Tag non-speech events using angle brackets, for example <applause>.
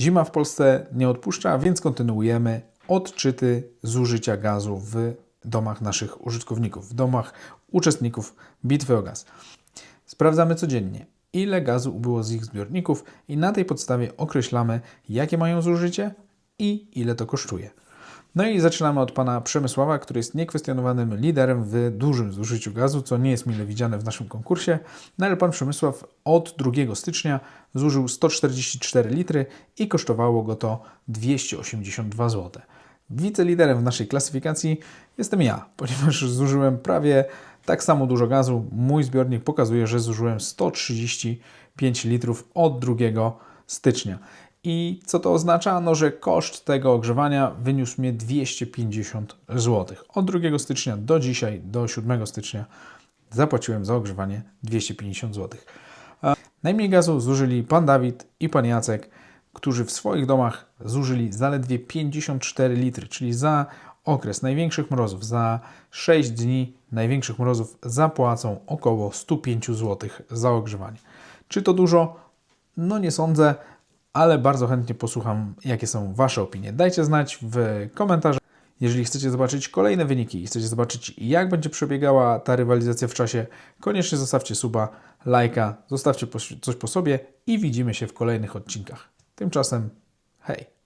Zima w Polsce nie odpuszcza, więc kontynuujemy odczyty zużycia gazu w domach naszych użytkowników, w domach uczestników bitwy o gaz. Sprawdzamy codziennie, ile gazu ubyło z ich zbiorników i na tej podstawie określamy, jakie mają zużycie i ile to kosztuje. No i zaczynamy od pana Przemysława, który jest niekwestionowanym liderem w dużym zużyciu gazu, co nie jest mile widziane w naszym konkursie. No ale pan Przemysław od 2 stycznia zużył 144 litry i kosztowało go to 282 zł. Wiceliderem w naszej klasyfikacji jestem ja, <laughs> ponieważ zużyłem prawie tak samo dużo gazu. Mój zbiornik pokazuje, że zużyłem 135 litrów od 2 stycznia. I co to oznacza? No, że koszt tego ogrzewania wyniósł mnie 250 zł. Od 2 stycznia do dzisiaj, do 7 stycznia zapłaciłem za ogrzewanie 250 zł. Najmniej gazu zużyli pan Dawid i pan Jacek, którzy w swoich domach zużyli zaledwie 54 litry, czyli za okres największych mrozów, za 6 dni największych mrozów zapłacą około 105 zł za ogrzewanie. Czy to dużo? No nie sądzę, ale bardzo chętnie posłucham, jakie są Wasze opinie. Dajcie znać w komentarzach. Jeżeli chcecie zobaczyć kolejne wyniki i chcecie zobaczyć, jak będzie przebiegała ta rywalizacja w czasie, koniecznie zostawcie suba, lajka, zostawcie coś po sobie i widzimy się w kolejnych odcinkach. Tymczasem hej!